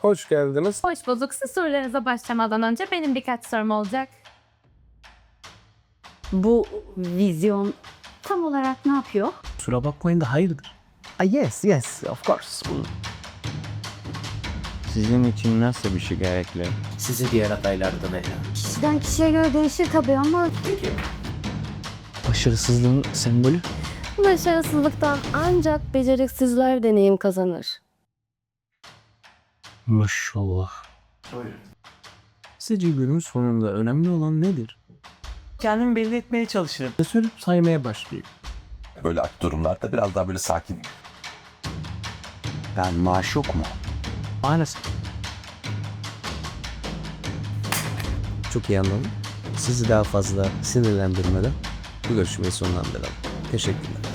Hoş geldiniz. Hoş bulduk. Siz sorularınıza başlamadan önce benim birkaç sorum olacak. Bu vizyon tam olarak ne yapıyor? Kusura bakmayın da hayırdır? Ah, yes, yes, of course. Sizin için nasıl bir şey gerekli? Sizi diğer adaylardan ele. Kişiden kişiye göre değişir tabii ama Başarısızlığın sembolü. Başarısızlıktan ancak beceriksizler deneyim kazanır. Maşallah. Sizce bölümün sonunda önemli olan nedir? Kendimi belli etmeye çalışırım. Söyleyip saymaya başlayayım. Böyle durumlarda biraz daha böyle sakin. Ben maaş yok mu? Maalesef. Çok iyi anladım. Sizi daha fazla sinirlendirmeden bu görüşmeyi sonlandıralım. Teşekkürler.